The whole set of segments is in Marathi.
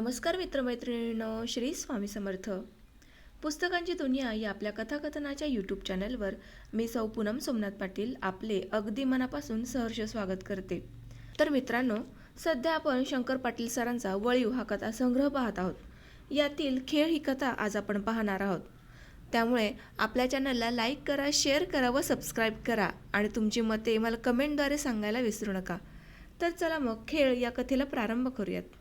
नमस्कार मित्रमैत्रिणींनो श्री स्वामी समर्थ. पुस्तकांची दुनिया या आपल्या कथाकथनाच्या यूट्यूब चॅनलवर मी सौ पूनम सोमनाथ पाटील आपले अगदी मनापासून सहर्ष स्वागत करते. तर मित्रांनो सध्या आपण शंकर पाटील सरांचा वळीव हा कथा संग्रह पाहत आहोत. यातील खेळ ही कथा आज आपण पाहणार आहोत. त्यामुळे आपल्या चॅनलला लाईक करा शेअर करा व सबस्क्राईब करा आणि तुमची मते मला कमेंटद्वारे सांगायला विसरू नका. तर चला मग खेळ या कथेला प्रारंभ करूयात.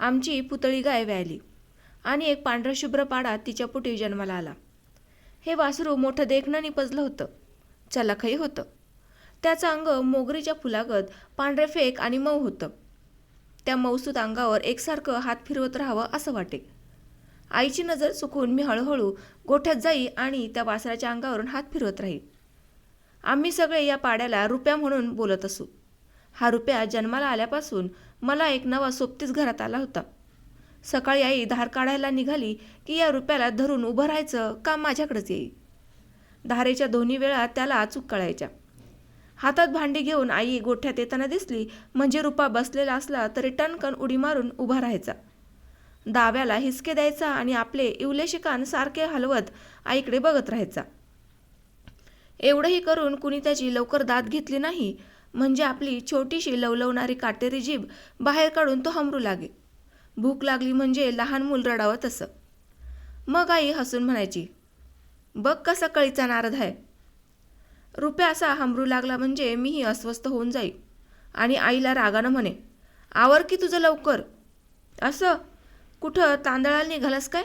आमची पुतळी गाय व्यायली आणि एक पांढराशुभ्र पाडा तिच्या पोटी जन्माला आला. हे वासरू मोठं देखणं निपजलं होतं. चलाखही होतं. त्याचं अंग मोगरीच्या फुलागत पांढरे फेक आणि मऊ होतं. त्या मौसूत अंगावर एकसारखं हात फिरवत राहावं असं वाटे. आईची नजर चुकून मी हळूहळू गोठ्यात जाई आणि त्या वासराच्या अंगावरून हात फिरवत राही. आम्ही सगळे या पाड्याला रुपया म्हणून बोलत असू. हा रुपया जन्माला आल्यापासून मला एक नवा सोबतीच घरात आला होता. सकाळी आई धार काढायला निघाली की या रुपयाला धरून उभं राहायचं का माझ्याकडेच येई धारेच्या दोन्ही वेळा त्याला अचूक कळायच्या. हातात भांडी घेऊन आई गोठ्यात येताना दिसली म्हणजे रुपा बसलेला असला तरी टणकन उडी मारून उभा राहायचा. दाव्याला हिसके द्यायचा आणि आपले इवलेशी कान सारखे हलवत आईकडे बघत राहायचा. एवढंही करून कुणी त्याची लवकर दात घेतली नाही म्हणजे आपली छोटीशी लवलवणारी काटेरी जीभ बाहेर काढून तो हमरू लागे. भूक लागली म्हणजे लहान मूल रडावं तसं. मग आई हसून म्हणायची बघ कसा कळीचा नारद आहे. रुपया असा हमरू लागला म्हणजे मीही अस्वस्थ होऊन जाई. आणि आईला रागानं म्हणे आवर की तुझं लवकर. असं? कुठं तांदळाला निघालास काय?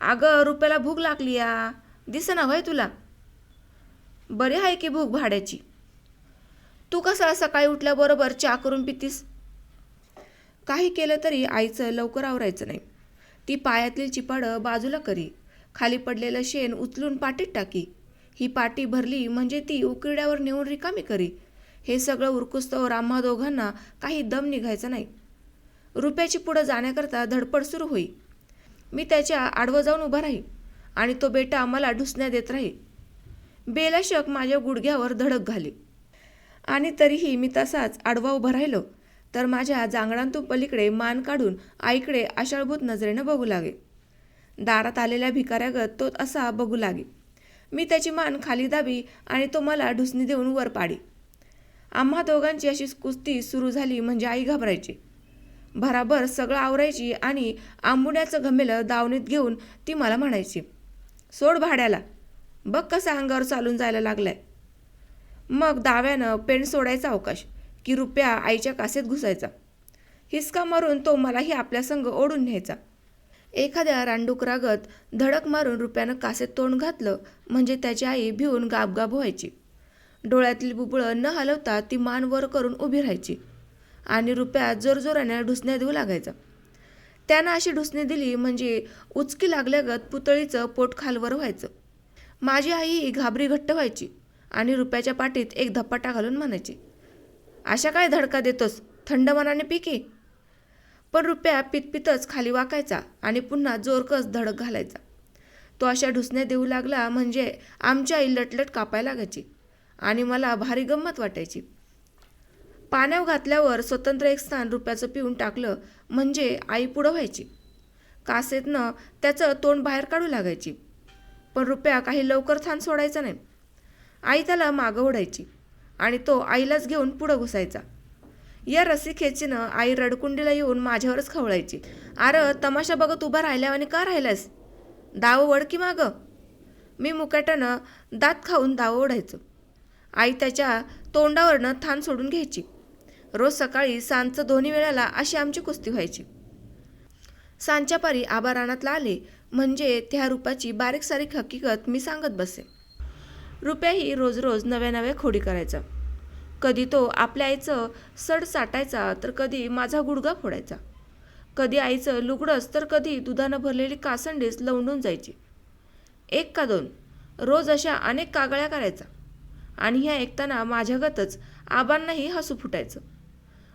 अगं रुपयाला भूक लागली या. दिसना होय तुला. बरे आहे की भूक भाड्याची. तू कसा सकाळी उठल्याबरोबर चहा करून पितीस? काही केलं तरी आईचं लवकर आवरायचं नाही. ती पायातली चिपाडं बाजूला करी. खाली पडलेलं शेण उचलून पाटीत टाकी. ही पाटी भरली म्हणजे ती उकिरड्यावर नेऊन रिकामी करी. हे सगळं उरकुस्तवर आम्हा दोघांना काही दम निघायचा नाही. रुपयाची पुढं जाण्याकरता धडपड सुरू होई. मी त्याच्या आडवं जाऊन उभा राही आणि तो बेटा आम्हाला ढुसण्या देत राही. बेलाशक माझ्या गुडघ्यावर धडक घाली. आणि तरीही मी तसाच आडवा उभा राहिलो तर माझ्या जांगडांतून पलीकडे मान काढून आईकडे आषाढभूत नजरेनं बघू लागे. दारात आलेल्या भिकाऱ्यागत तो असा बघू लागे. मी त्याची मान खाली दाबी आणि तो मला ढुसणी देऊन वर पाडी. आम्हा दोघांची अशी कुस्ती सुरू झाली म्हणजे आई घाबरायची. भराभर सगळं आवरायची आणि आंबुण्याचं घमेलं दावणीत घेऊन ती मला म्हणायची सोड भाड्याला. बघ कसा अंगावर चालून जायला लागलाय. मग दाव्यानं पेंट सोडायचा अवकाश की रुपया आईच्या कासेत घुसायचा. हिसका मारून तो मलाही आपल्या संग ओढून न्यायचा. एखाद्या रानडुकरागत धडक मारून रुपयानं कासेत तोंड घातलं म्हणजे त्याची आई भिवून गाबगाब व्हायची. डोळ्यातील बुबुळं न हलवता ती मान वर करून उभी राहायची आणि रुपया जोरजोराने ढुसण्या देऊ लागायचा. त्यानं अशी ढुसणी दिली म्हणजे उचकी लागल्यागत पुतळीचं पोट खालवर व्हायचं. माझी आई ही घाबरी घट्ट व्हायची. आणि रुपयाच्या पाठीत एक धपाटा घालून म्हणायची अशा काय धडका देतोस? थंड मनाने पिकी पण रुपया पितपितच खाली वाकायचा आणि पुन्हा जोरकस धडक घालायचा. तो अशा ढुसण्या देऊ लागला म्हणजे आमची आई लटलट कापायला लागायची आणि मला भारी गंमत वाटायची. पाण्यावर घातल्यावर स्वतंत्र एक स्थान रुपयाचं पिऊन टाकलं म्हणजे आई पुढं व्हायची. कासेतनं त्याचं तोंड बाहेर काढू लागायची. पण रुपया काही लवकर थान सोडायचा नाही. आई त्याला मागं ओढायची आणि तो आईलाच घेऊन पुढं घुसायचा. या रसिकेचीनं आई रडकुंडीला येऊन माझ्यावरच खवळायची. अरं तमाशा बघत उभा राहिल्या आणि का राहिलास दाव वड की मागं? मी मुकाट्यानं दात खाऊन दाव ओढायचो. आई त्याच्या तोंडावरनं थान सोडून घ्यायची. रोज सकाळी सांजचं दोन्ही वेळाला अशी आमची कुस्ती व्हायची. सांच्या पारी आबा रानातला आले म्हणजे त्या रूपाची बारीक सारीक हकीकत मी सांगत बसे. रुपयाही रोज रोज नव्या नव्या खोडी करायचा. कधी तो आपल्या आईचं सड साठायचा तर कधी माझा गुडगा फोडायचा. कधी आईचं लुगडंच तर कधी दुधानं भरलेली कासंडीस लवंडून जायची. एक का दोन रोज अशा अनेक कागळ्या करायचा. आणि ह्या ऐकताना माझ्यागतच आबांनाही हसू फुटायचं.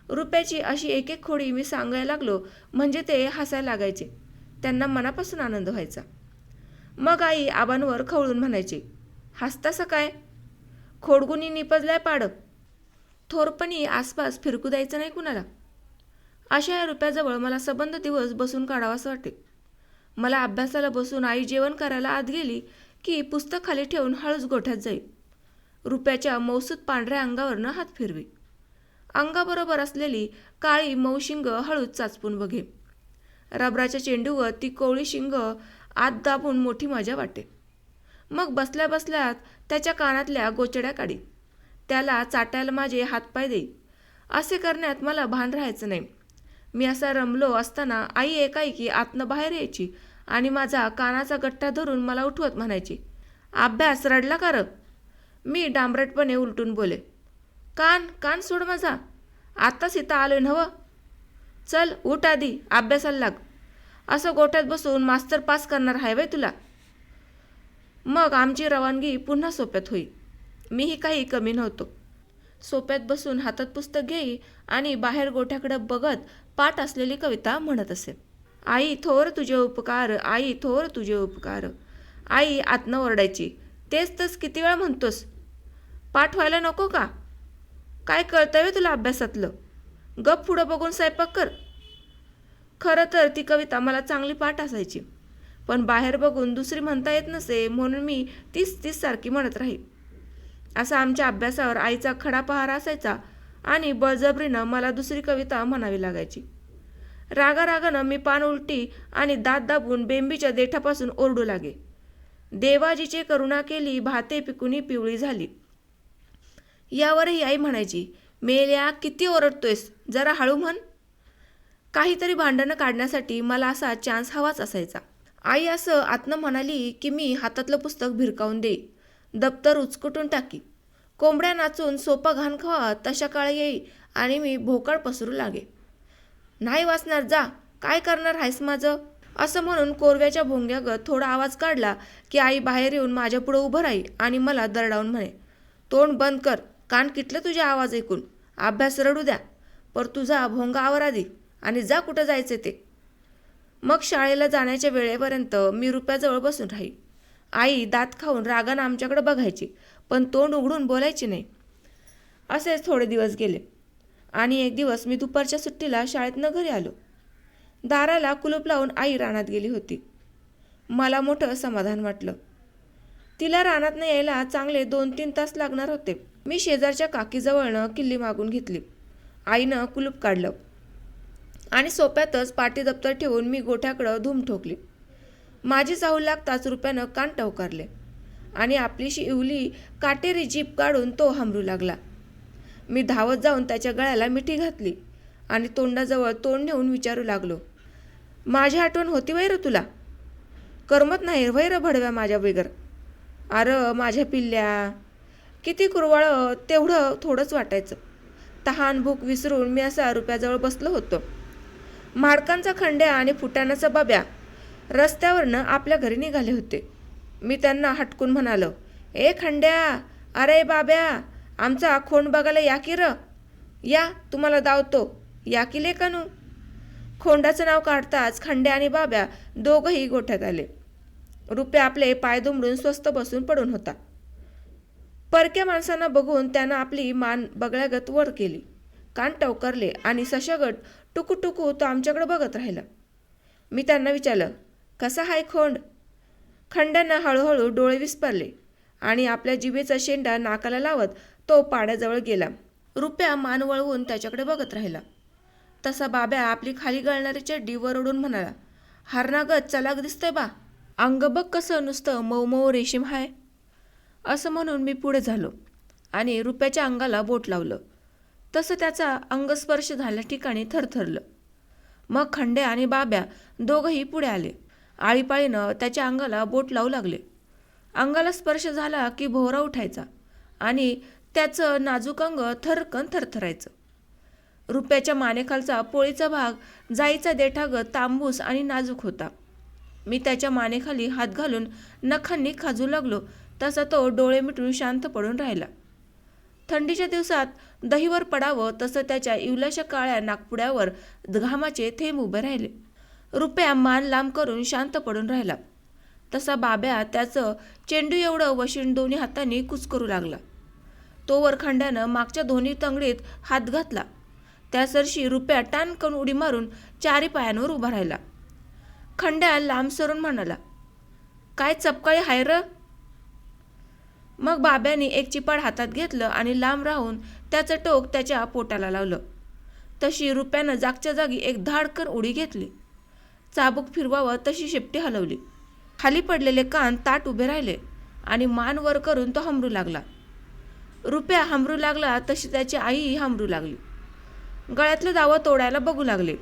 रुपयाची अशी एक एक खोडी मी सांगायला लागलो म्हणजे ते हसायला लागायचे. त्यांना मनापासून आनंद व्हायचा. मग आई आबांवर खवळून म्हणायची हसतासं काय? खोडगुनी निपजलाय पाडक. थोरपणी आसपास फिरकू द्यायचं नाही कुणाला? अशा या रुपयाजवळ मला सबंध दिवस बसून काढावासं वाटे मला अभ्यासाला बसून आई जेवण करायला आत गेली की पुस्तक खाली ठेवून हळूच गोठ्यात जाई. रुपयाच्या मौसूद पांढऱ्या अंगावरनं हात फिरवी. अंगाबरोबर असलेली काळी मऊशिंग हळूच चाचपून बघे. रबराच्या चेंडूवर ती कोवळी शिंग आत दाबून मोठी मजा वाटे. मग बसल्या बसल्यात त्याच्या कानातल्या गोचड्या काढी त्याला चाटायला माझे हातपाय देई. असे करण्यात मला भान राहायचं नाही. मी असा रमलो असताना आई एकाएकी आतनं बाहेर यायची आणि माझा कानाचा गट्टा धरून मला उठवत म्हणायची अभ्यास रडला का र? मी डांबरटपणे उलटून बोले कान कान सोड माझा. आत्ताच इथं आलोय नवं चल उठ आधी अभ्यासाला लाग. असं गोठ्यात बसून मास्तर पास करणार आहे वय तुला? मग आमची रवानगी पुन्हा सोप्यात होई. मीही काही कमी नव्हतो. सोप्यात बसून हातात पुस्तक घेई आणि बाहेर गोठ्याकडे बघत पाठ असलेली कविता म्हणत असे. आई थोर तुझे उपकार आई थोर तुझे उपकार. आई आतनं ओरडायची. तेच तस किती वेळा म्हणतोस? पाठ व्हायला नको का? काय कळतंय तुला अभ्यासातलं? गप पुढं बघून स्वयंपाक कर. खरं तर ती कविता मला चांगली पाठ असायची. पण बाहेर बघून दुसरी म्हणता येत नसे म्हणून मी तीच तीच सारखी म्हणत राही असा आमच्या अभ्यासावर आईचा खडा पहारा असायचा आणि बळजबरीनं मला दुसरी कविता म्हणावी लागायची. रागारागानं मी पान उलटी आणि दात दाबून बेंबीच्या देठापासून ओरडू लागे. देवाजीचे करुणा केली भाते पिकुनी पिवळी झाली. यावरही आई म्हणायची मेल्या किती ओरडतोयस? जरा हळू म्हण. काहीतरी भांडणं काढण्यासाठी मला असा चान्स हवाच असायचा. आई असं आतनं म्हणाली की मी हातातलं पुस्तक भिरकावून देई. दप्तर उचकुटून टाकी. कोंबड्या नाचून सोपा घाण खावा तशा काळ येई आणि मी भोकाळ पसरू लागे. नाही वाचणार जा. काय करणार आहेस माझं? असं म्हणून कोरव्याच्या भोंग्यागत थोडा आवाज काढला की आई बाहेर येऊन माझ्या पुढं उभं राही आणि मला दरडावून म्हणे तोंड बंद कर. कान किटलं तुझ्या आवाज ऐकून. अभ्यास रडू द्या. पर तुझा भोंगा आवर आधी आणि जा कुठं जायचं ते. मग शाळेला जाण्याच्या वेळेपर्यंत मी रुपयाजवळ बसून राही आई दात खाऊन रागानं आमच्याकडे बघायची पण तोंड उघडून बोलायची नाही. असेच थोडे दिवस गेले. आणि एक दिवस मी दुपारच्या सुट्टीला शाळेतनं घरी आलो. दाराला कुलूप लावून आई रानात गेली होती. मला मोठं समाधान वाटलं. तिला रानातनं यायला चांगले दोन तीन तास लागणार होते. मी शेजारच्या काकीजवळनं किल्ली मागून घेतली. आईनं कुलूप काढलं. आणि सोप्यातच पाटी दप्तर ठेवून मी गोठ्याकडं धूम ठोकली. माझी चाहूल लागताच रुपयानं कान टवकारले आणि आपलीशी इवली काटेरी जीप काढून तो हमरू लागला. मी धावत जाऊन त्याच्या गळ्याला मिठी घातली आणि तोंडाजवळ तोंड नेऊन विचारू लागलो माझी आठवण होती वैर तुला? करमत नाही वैर भडव्या माझ्या बिगर. अरं माझ्या पिल्ल्या. किती कुरवाळं तेवढं थोडंच वाटायचं. तहान भूक विसरून मी असा रुपयाजवळ बसलो होतो. माडकांचा खंड्या आणि फुटाण्याचा बाब्या रस्त्यावरनं आपल्या घरी निघाले होते. मी त्यांना हटकून म्हणालो ए खंड्या अरे बाब्या आमचा खोंड बघायला या की र? या तुम्हाला दावतो. या की लेकनू खोंडाचं नाव काढताच खंड्या आणि बाब्या दोघंही गोठ्यात आले. रुपया आपले पाय दुमडून स्वस्त बसून पडून होता. परक्या माणसांना बघून त्यानं आपली मान बगळ्यागत वर केली. कान टवकरले आणि सशगट टुकू टुकू तो आमच्याकडं बघत राहिला. मी त्यांना विचारलं कसा हाय खोंड? खंडानं हळूहळू डोळे विस्परले आणि आपल्या जिभेचा शेंडा नाकाला लावत तो पाड्याजवळ गेला. रुपया मान वळवून त्याच्याकडे बघत राहिला. तसा बाब्या आपली खाली गळणारी चड्डी वर म्हणाला हारनागत चलाक दिसतंय बा. अंग बघ कसं नुसतं मऊ मऊ रेशीम हाय. असं म्हणून मी पुढे झालो आणि रुपयाच्या अंगाला बोट लावलं. तसं त्याचा अंगस्पर्श झाल्या ठिकाणी थरथरलं. मग खंडे आणि बाब्या दोघंही पुढे आले. आळीपाळीनं त्याच्या अंगाला बोट लावू लागले. अंगाला स्पर्श झाला की भोवरा उठायचा आणि त्याचं नाजूक अंग थरकन थरथरायचं. रुपयाच्या मानेखालचा पोळीचा भाग जाईचा देठागत तांबूस आणि नाजूक होता. मी त्याच्या मानेखाली हात घालून नखांनी खाजू लागलो तसा तो डोळे मिटून शांत पडून राहिला. थंडीच्या दिवसात दहीवर पडावं तसं त्याच्या इवल्याशा काळ्या नागपुड्यावर घामाचे थेंब उभे राहिले. रुपया मान लांब करून शांत पडून राहिला. तसा बाब्या त्याचं चेंडू एवढं वशीण दोन्ही हातांनी कुचकरू लागला. तोवर खंड्यानं मागच्या दोन्ही तंगडीत हात घातला. त्या सरशी रुपया टानकन उडी मारून चारी पायांवर उभा राहिला. खंड्या लांब सरून म्हणाला काय चपकाळी हाय र? मग बाब्याने एक चिपाड हातात घेतलं आणि लांब राहून त्याचं टोक त्याच्या पोटाला लावलं. तशी रुपयानं जागच्या जागी एक धाडकर उडी घेतली. चाबूक फिरवावं तशी शेपटी हलवली. खाली पडलेले कान ताट उभे राहिले आणि मान वर करून तो हमरू लागला. रुपया हमरू लागला तशी त्याची आईही हमरू लागली. गळ्यातलं दावं तोडायला बघू लागले.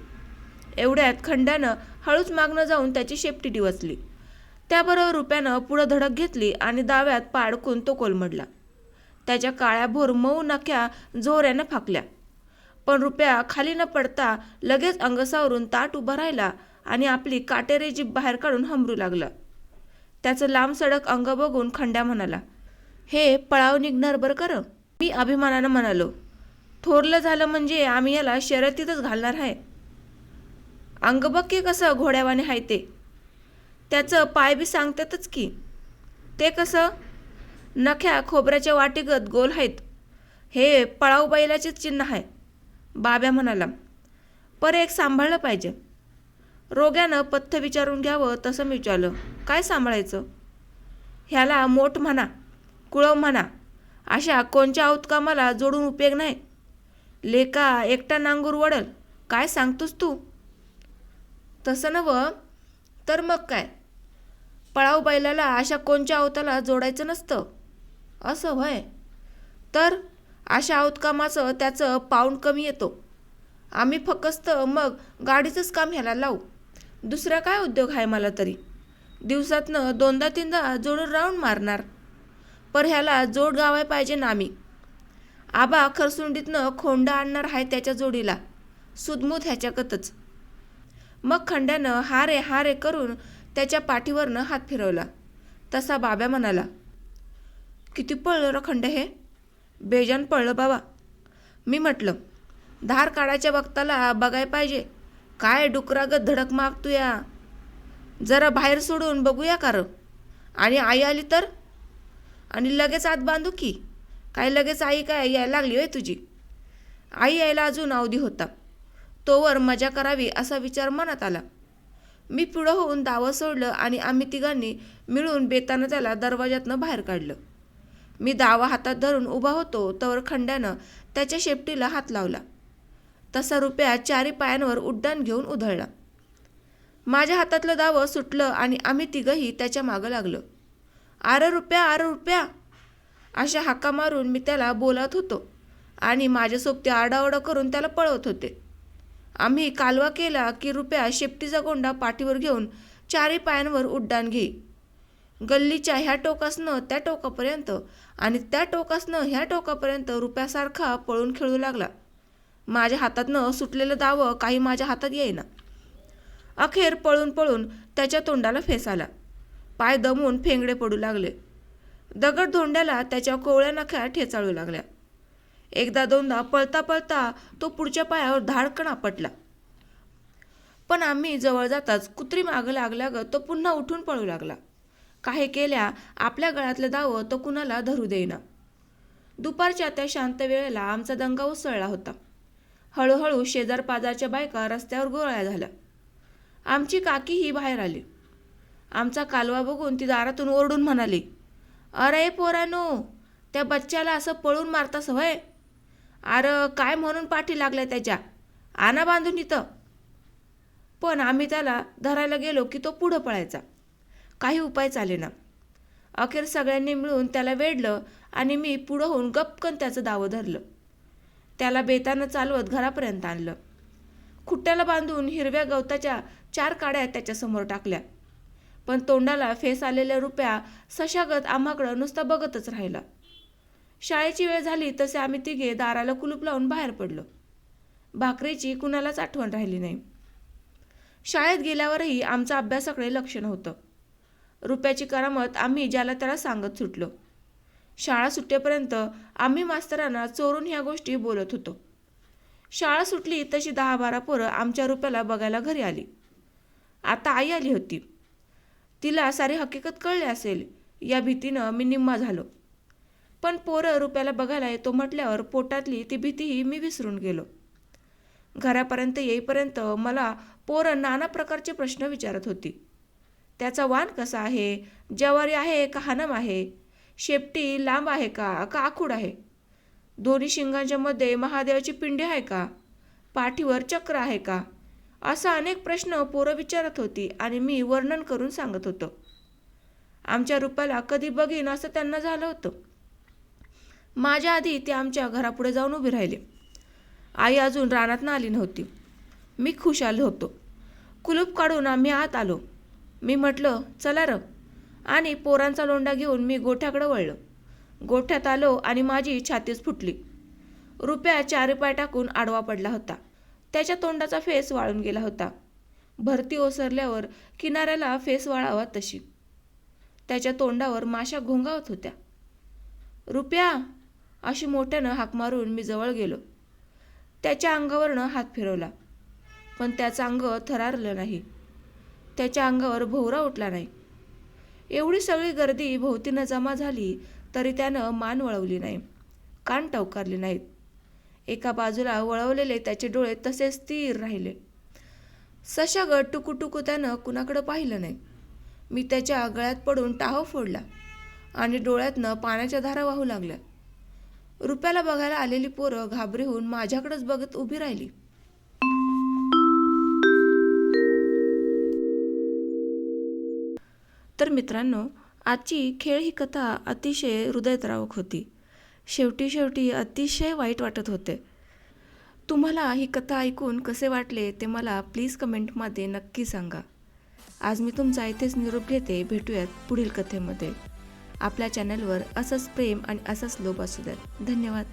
एवढ्यात खंड्यानं हळूच मागणं जाऊन त्याची शेपटी डिवचली. त्याबरोबर रुप्यानं पुढं धडक घेतली आणि दाव्यात पाडकून तो कोलमडला. त्याच्या काळ्या भोर मऊ नख्या जोऱ्यानं फाकल्या. पण रुपया खाली न पडता लगेच अंगसावरून ताट उभा राहिला आणि आपली काटेरी जीभ बाहेर काढून हमरू लागला. त्याचं लांब सडक अंग बघून खंड्या म्हणाला हे पळाव निघणार बरं कर. मी अभिमानानं म्हणालो थोरलं झालं म्हणजे आम्ही याला शर्यतीतच घालणार आहे अंग बघ की कसं घोड्यावाने आहे ते त्याचं पाय बी सांगतातच की. ते कसं? नख्या खोबऱ्याच्या वाटीगत गोल आहेत. हे पळाऊ बैलाचेच चिन्ह आहे. बाब्या म्हणाला पर एक सांभाळलं पाहिजे. रोग्यानं पथ्य विचारून घ्यावं तसं मी विचारलं काय सांभाळायचं? ह्याला मोठ म्हणा कुळव म्हणा अशा कोणच्या औतकामाला जोडून उपयोग नाही. लेका एकटा नांगूर वडल काय सांगतोस तू? तसं नवं तर मग काय? पळाव बैलाला अशा कोणच्या अवताला जोडायचं नसतं? असं व्हय? तर अशा औतकामाचं त्याचं पाऊंड कमी येतो. आम्ही फकस्त मग गाडीचंच काम ह्याला लावू. दुसरा काय उद्योग आहे मला तरी? दिवसातनं दोनदा तीनदा जोडून राऊंड मारणार. पर ह्याला जोड गावाय पाहिजे ना आम्ही. आबा खरसुंडीतनं खोंडा आणणार आहे त्याच्या जोडीला. सुदमूत ह्याच्याकतच मग खंड्यानं हा रे हा रे करून त्याच्या पाठीवरनं हात फिरवला. तसा बाब्या म्हणाला किती पळलं र खंड हे? बेजान पळलं बाबा. मी म्हटलं धार काढायच्या वक्ताला बघाय पाहिजे. काय डुकरागत धडक मागतोया जरा बाहेर सोडून बघूया कार आणि आई आली तर? आणि लगेच आत बांधू की? काय लगेच आई काय यायला लागली होय तुझी? आई यायला अजून अवधी होता. तोवर मजा करावी असा विचार मनात आला. मी पुढं होऊन दावं सोडलं आणि आम्ही तिघांनी मिळून बेतानं त्याला दरवाजातनं बाहेर काढलं. मी दावा हातात धरून उभा होतो तवर खंड्यानं त्याच्या शेपटीला हात लावला. तसा रुपया चारी पायांवर उड्डाण घेऊन उधळला. माझ्या हातातलं दावं सुटलं आणि आम्ही तिघंही त्याच्या मागं लागलो. आर रुपया आर रुपया! अशा हाका मारून मी त्याला बोलत होतो आणि माझ्या सोबती आडाओडा करून त्याला पळवत होते. आम्ही कालवा केला की रुपया शेपटीचा गोंडा पाठीवर घेऊन चारी पायांवर उड्डाण घेई गल्लीच्या ह्या टोकासनं त्या टोकापर्यंत आणि त्या टोकासनं ह्या टोकापर्यंत रुपयासारखा पळून खेळू लागला. माझ्या हातातनं सुटलेलं दावं काही माझ्या हातात येईना. अखेर पळून पळून त्याच्या तोंडाला फेस आला. पाय दमून फेंगडे पडू लागले. दगड धोंड्याला त्याच्या कोवळ्या नख्या ठेचाळू लागल्या. एकदा दोनदा पळता पळता तो पुढच्या पायावर धाडकन आपटला पण आम्ही जवळ जाताच कुत्री मागं लागल्यागत तो पुन्हा उठून पळू लागला. काही केल्या आपल्या गळ्यातलं दावं तो कुणाला धरू देईना. दुपारच्या त्या शांत वेळेला आमचा दंगा उसळला होता. हळूहळू शेजार पाजारच्या बायका रस्त्यावर गोळ्या झाल्या. आमची काकी ही बाहेर आली. आमचा कालवा बघून ती दारातून ओरडून म्हणाली अरे पोरानो त्या बच्च्याला असं पळून मारतास होय? अरे काय म्हणून पाठी लागल्या त्याच्या? आणा बांधून इथं. पण आम्ही त्याला धरायला गेलो की तो पुढं पळायचा. काही उपाय चाले ना. अखेर सगळ्यांनी मिळून त्याला वेढलं आणि मी पुढं होऊन गपकन त्याचं दावं धरलं. त्याला बेतानं चालवत घरापर्यंत आणलं. खुट्ट्याला बांधून हिरव्या गवताच्या चार काड्या त्याच्यासमोर टाकल्या. पण तोंडाला फेस आलेल्या रुपया सशागत आम्हाकडं नुसता बघतच राहिला. शाळेची वेळ झाली तसे आम्ही तिघे दाराला कुलूप लावून बाहेर पडलो. भाकरीची कुणालाच आठवण राहिली नाही. शाळेत गेल्यावरही आमचं अभ्यासाकडे लक्ष नव्हतं. रुपयाची करामत आम्ही ज्याला त्याला सांगत सुटलो. शाळा सुटेपर्यंत आम्ही मास्तरांना चोरून ह्या गोष्टी बोलत होतो. शाळा सुटली तशी दहा बारा पोरं आमच्या रुपयाला बघायला घरी आली. आता आई आली होती. तिला सारी हकीकत कळली असेल. या भीतीनं मी निम्मा झालो. पण पोरं रुपयाला बघायला येतो म्हटल्यावर पोटातली ती भीतीही मी विसरून गेलो. घरापर्यंत येईपर्यंत मला पोरं नाना प्रकारचे प्रश्न विचारत होती. त्याचा वाण कसा आहे? जवारी आहे का हनम आहे? शेपटी लांब आहे का? का आखूड आहे? दोन्ही शिंगांच्या मध्ये महादेवाची पिंडी आहे का? पाठीवर चक्र आहे का? असा अनेक प्रश्न पोरं विचारत होती आणि मी वर्णन करून सांगत होतो. आमच्या रुपयाला कधी बघीन असं त्यांना झालं होतं. माझ्या आधी ते आमच्या घरापुढे जाऊन उभे राहिले. आई अजून रानात आली नव्हती. मी खुश आलो होतो. कुलूप काढून आम्ही आत आलो. मी म्हटलं चला र. आणि पोरांचा लोंडा घेऊन मी गोठ्याकडे वळलो. गोठ्यात आलो आणि माझी छातीच फुटली. रुपया चारी पाय टाकून आडवा पडला होता. त्याच्या तोंडाचा फेस वाळून गेला होता. भरती ओसरल्यावर किनाऱ्याला फेस वाळावा तशी. त्याच्या तोंडावर माशा घोंगावत होत्या. रुपया अशी मोठ्यानं हाक मारून मी जवळ गेलो. त्याच्या अंगावरनं हात फिरवला. पण त्याचं अंग थरारलं नाही. त्याच्या अंगावर भोवरा उठला नाही. एवढी सगळी गर्दी भोवतीनं जमा झाली तरी त्यानं मान वळवली नाही. कान टवकारले नाहीत. एका बाजूला वळवलेले त्याचे डोळे तसेच स्थिर राहिले. सशागत टुकूटुकू त्यानं कुणाकडं पाहिलं नाही. मी त्याच्या गळ्यात पडून टाहो फोडला आणि डोळ्यातनं पाण्याच्या धारा वाहू लागल्या. रुपयाला बघायला आलेली पोरं घाबरे होऊन माझ्याकडेच बघत उभी राहिली. तर मित्रांनो आजची खेळ ही कथा अतिशय हृदयद्रावक होती. शेवटी शेवटी अतिशय वाईट वाटत होते. तुम्हाला ही कथा ऐकून कसे वाटले ते मला प्लीज कमेंटमध्ये नक्की सांगा. आज मी तुमचा इथेच निरोप घेते. भेटूयात पुढील कथेमध्ये. आपल्या चॅनलवर असंच प्रेम आणि असंच लोभ असू द्यात धन्यवाद.